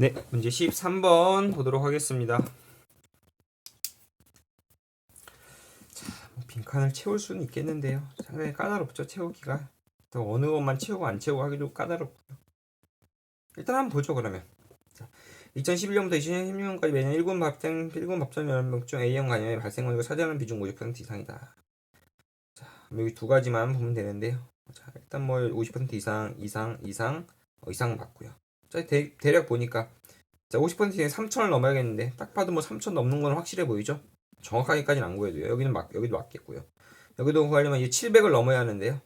네, 문제 13번 보도록 하겠습니다. 자, 뭐 빈칸을 채울 수는 있겠는데요. 상당히 까다롭죠, 채우기가. 또 어느 것만 채우고 안 채우고 하기도 까다롭고요. 일단 한번 보죠, 그러면. 자, 2011년부터 2016년까지 매년 1군 밥생, 1군 밥점 연령 중 A형 간염의 발생 원인과 차지하는 비중 50% 이상이다. 자, 여기 두 가지만 보면 되는데요. 자, 일단 뭐 50% 이상, 이상, 이상, 어, 이상 받고요. 자, 대, 대략 보니까 자, 50% 중에 3천을 넘어야겠는데 딱 봐도 뭐 3천 넘는 건 확실해 보이죠? 정확하게까지는 안 구해도요. 여기는 막 여기도 맞겠고요. 여기도 구하려면 이제 700을 넘어야 하는데요.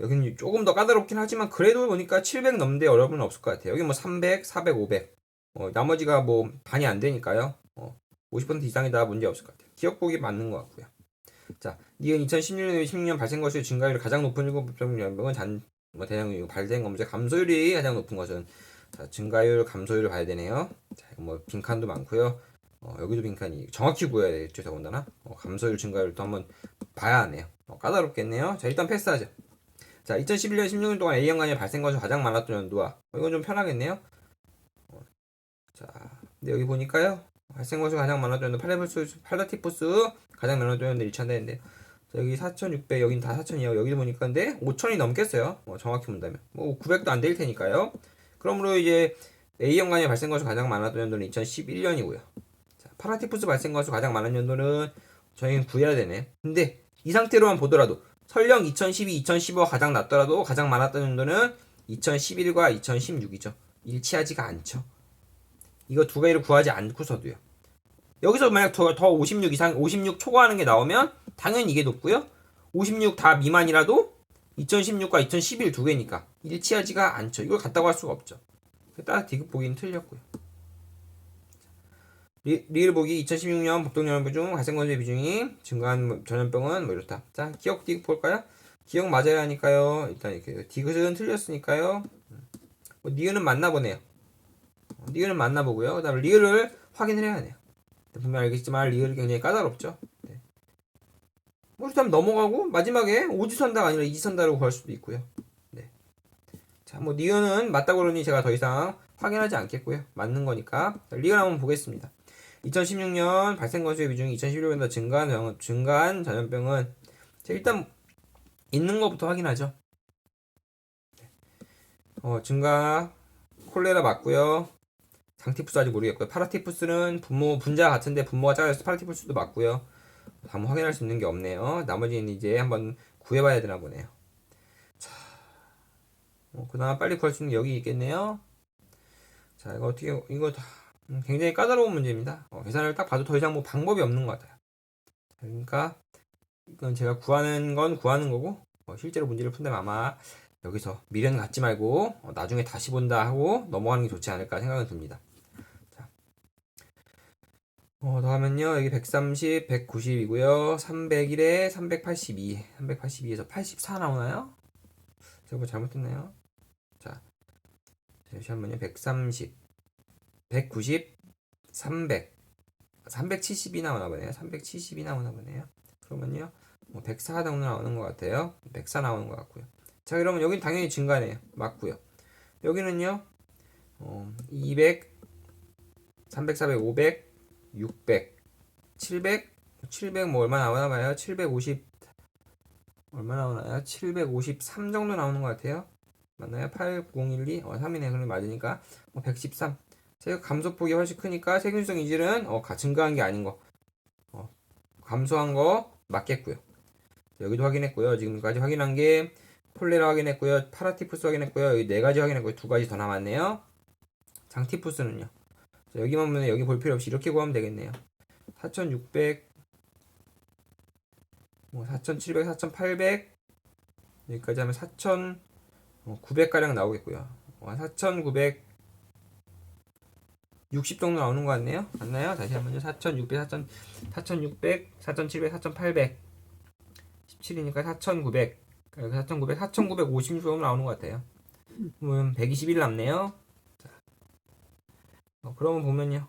여기는 조금 더 까다롭긴 하지만 그래도 보니까 700 넘는데 어려움은 없을 것 같아요. 여기 뭐 300, 400, 500. 어, 나머지가 뭐 반이 안 되니까요. 어, 50% 이상이다 문제 없을 것 같아요. 기억 보기 맞는 것 같고요. 자, 니은 2016년 16년 발생 거수의 증가율이 가장 높은 일곱 법정 연병은 잔, 뭐 대장균 발생 검색 감소율이 가장 높은 것은 자, 증가율, 감소율을 봐야 되네요. 자, 뭐 빈칸도 많고요. 어, 여기도 빈칸이 정확히 구해야 되겠죠, 더군다나. 어, 감소율, 증가율도 한번 봐야 하네요. 어, 까다롭겠네요. 자, 일단 패스하죠. 자, 2011년 16년 동안 A형 간염 발생 건수 가장 많았던 연도와 어, 이건 좀 편하겠네요. 어, 자, 근데 여기 보니까요. 발생 건수 가장 많았던 연도 팔라티푸스, 팔라티푸스 가장 많았던 연도 일치한다는데 자, 여기 4,600, 여긴 다 4,000이에요. 여기도 보니까 근데 5,000이 넘겠어요. 뭐 정확히 본다면. 뭐 900도 안 될 테니까요. 그러므로 이제 A형 간염 발생 건수 가장 많았던 연도는 2011년이고요. 자, 파라티푸스 발생 건수 가장 많은 연도는 저희는 구해야 되네. 근데 이 상태로만 보더라도 설령 2012, 2015가 가장 낮더라도 가장 많았던 연도는 2011과 2016이죠. 일치하지가 않죠. 이거 두 가지를 구하지 않고서도요. 여기서 만약 더, 더 56 이상, 56 초과하는 게 나오면 당연히 이게 높고요. 56 다 미만이라도 2016과 2011 두 개니까 일치하지가 않죠. 이걸 같다고 할 수가 없죠. 따라 디귿 보기는 틀렸고요. 리, 리을 보기 2016년 복동연합 중 발생 건수의 비중이 증가한 전염병은 뭐 이렇다. 자, 기억 디귿 볼까요? 기억 맞아야 하니까요. 일단 이렇게 디귿은 틀렸으니까요. 뭐 니은은 맞나 보네요. 어, 니은은 맞나 보고요. 그 다음 리을을 확인을 해야 해요. 분명 알겠지만 리을이 굉장히 까다롭죠. 네. 뭐 그렇다면 넘어가고 마지막에 오지선다가 아니라 이지선다로 구할 수도 있고요. 네. 자, 뭐 니은은 맞다고 그러니 제가 더 이상 확인하지 않겠고요. 맞는 거니까 자, 리을 한번 보겠습니다. 2016년 발생 건수의 비중이 2016년보다 증가한, 병- 증가한 전염병은 자, 일단 있는 것부터 확인하죠. 어, 증가 콜레라 맞고요. 장티푸스 아직 모르겠고요. 파라티푸스는 분모 분자 같은데 분모가 작아서 파라티푸스도 맞고요. 한번 확인할 수 있는 게 없네요. 나머지는 이제 한번 구해봐야 되나 보네요. 자, 어, 그나마 빨리 구할 수 있는 게 여기 있겠네요. 자, 이거 어떻게 이거 다 음, 굉장히 까다로운 문제입니다. 어, 계산을 딱 봐도 더 이상 뭐 방법이 없는 것 같아요. 그러니까 이건 제가 구하는 건 구하는 거고 어, 실제로 문제를 푼다면 아마 여기서 미련 갖지 말고 어, 나중에 다시 본다 하고 넘어가는 게 좋지 않을까 생각은 듭니다. 자, 어, 더하면요 여기 130, 190이고요. 301에 382, 382에서 84 나오나요? 제가 뭐 잘못했나요? 자, 잠시만요. 130, 190, 300, 370이 나오나 보네요. 370이 나오나 보네요. 그러면요, 뭐 104 정도 나오는 것 같아요. 104 나오는 것 같고요. 자, 그러면 여기는 당연히 증가네요. 맞고요. 여기는요, 어, 200, 300, 400, 500, 600, 700, 700 뭐 얼마 나오나 봐요. 750 얼마 나오나요? 753 정도 나오는 것 같아요. 맞나요? 8012, 어, 3이네. 그럼 맞으니까 뭐 113. 제가 감소폭이 훨씬 크니까 세균성 이질은 어, 가- 증가한 게 아닌 거, 어, 감소한 거 맞겠고요. 여기도 확인했고요. 지금까지 확인한 게 폴레라 확인했고요. 파라티푸스 확인했고요. 여기 네 가지 확인했고요. 두 가지 더 남았네요. 장티푸스는요. 자, 여기만 보면 여기 볼 필요 없이 이렇게 구하면 되겠네요. 4,600, 뭐 4,700, 4,800 여기까지 하면 4,900 가량 나오겠고요. 4,900 60 정도 나오는 것 같네요. 맞나요? 다시 한번요. 4,600, 4,000, 4,600, 4,700, 4,800 17이니까 4,900 여기 4,900, 4,956 정도 나오는 것 같아요. 그러면 121 남네요. 자, 어, 그러면 보면요.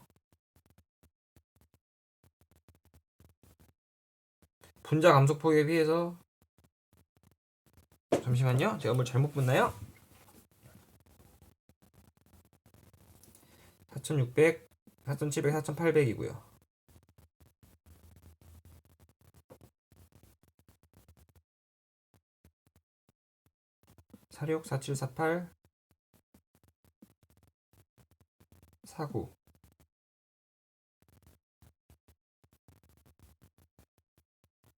분자 감속폭에 비해서 잠시만요. 제가 뭘 잘못 봤나요? 4,600, 4,700, 4,800이고요. 사육 4748 49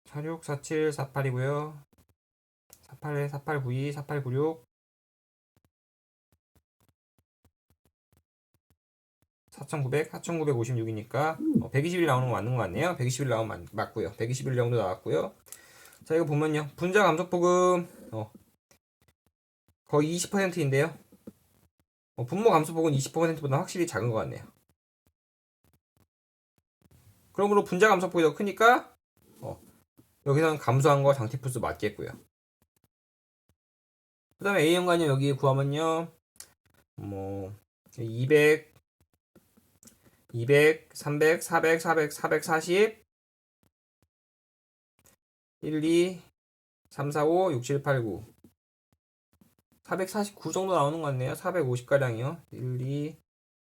46 4748이고요. 48에 4892 4896 4,900, 4,956이니까 120일 나오는 거 맞는 것 같네요. 120일 나오면 맞, 맞고요. 120일 정도 나왔고요. 자 이거 보면요. 분자 감소폭은 어, 거의 20%인데요. 어, 분모 감소폭은 20%보다 확실히 작은 것 같네요. 그러므로 분자 감소폭이 더 크니까 어, 여기서는 감소한 거 장티푸스 맞겠고요. 그 다음에 A 연관이 여기 구하면요. 뭐, 200, 200, 300, 400, 400, 440, 1, 2, 3, 4, 5, 6, 7, 8, 9. 449 정도 나오는 것 같네요. 450가량이요. 1, 2,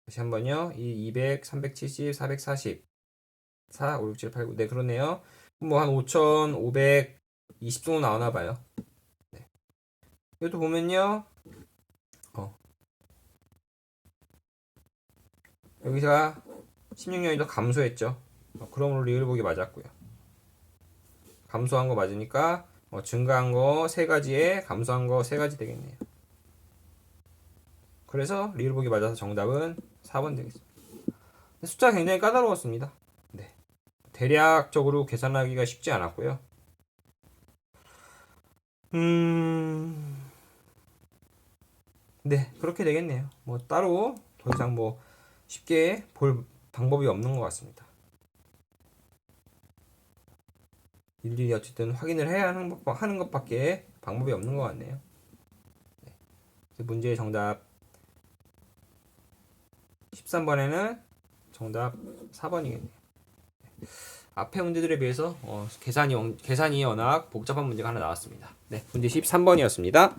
다시 한 번요. 2, 200, 370, 440, 4, 5, 6, 7, 8, 9. 네, 그러네요. 뭐 한 5,520 정도 나오나 봐요. 네. 이것도 보면요. 어. 여기가 16년이 더 감소했죠. 어, 그러므로 리을 보기 맞았고요. 감소한 거 맞으니까 어, 증가한 거 세 가지에 감소한 거 세 가지 되겠네요. 그래서 리을 보기 맞아서 정답은 4번 되겠습니다. 숫자 굉장히 까다로웠습니다. 네. 대략적으로 계산하기가 쉽지 않았고요. 음, 네, 그렇게 되겠네요. 뭐 따로 더 이상 뭐 쉽게 볼 방법이 없는 것 같습니다. 일일이 어쨌든 확인을 해야 하는, 것, 하는 것밖에 방법이 없는 것 같네요. 네. 문제의 정답 13번에는 정답 4번이겠네요. 앞에 문제들에 비해서 어, 계산이, 계산이 워낙 복잡한 문제가 하나 나왔습니다. 네, 문제 13번이었습니다.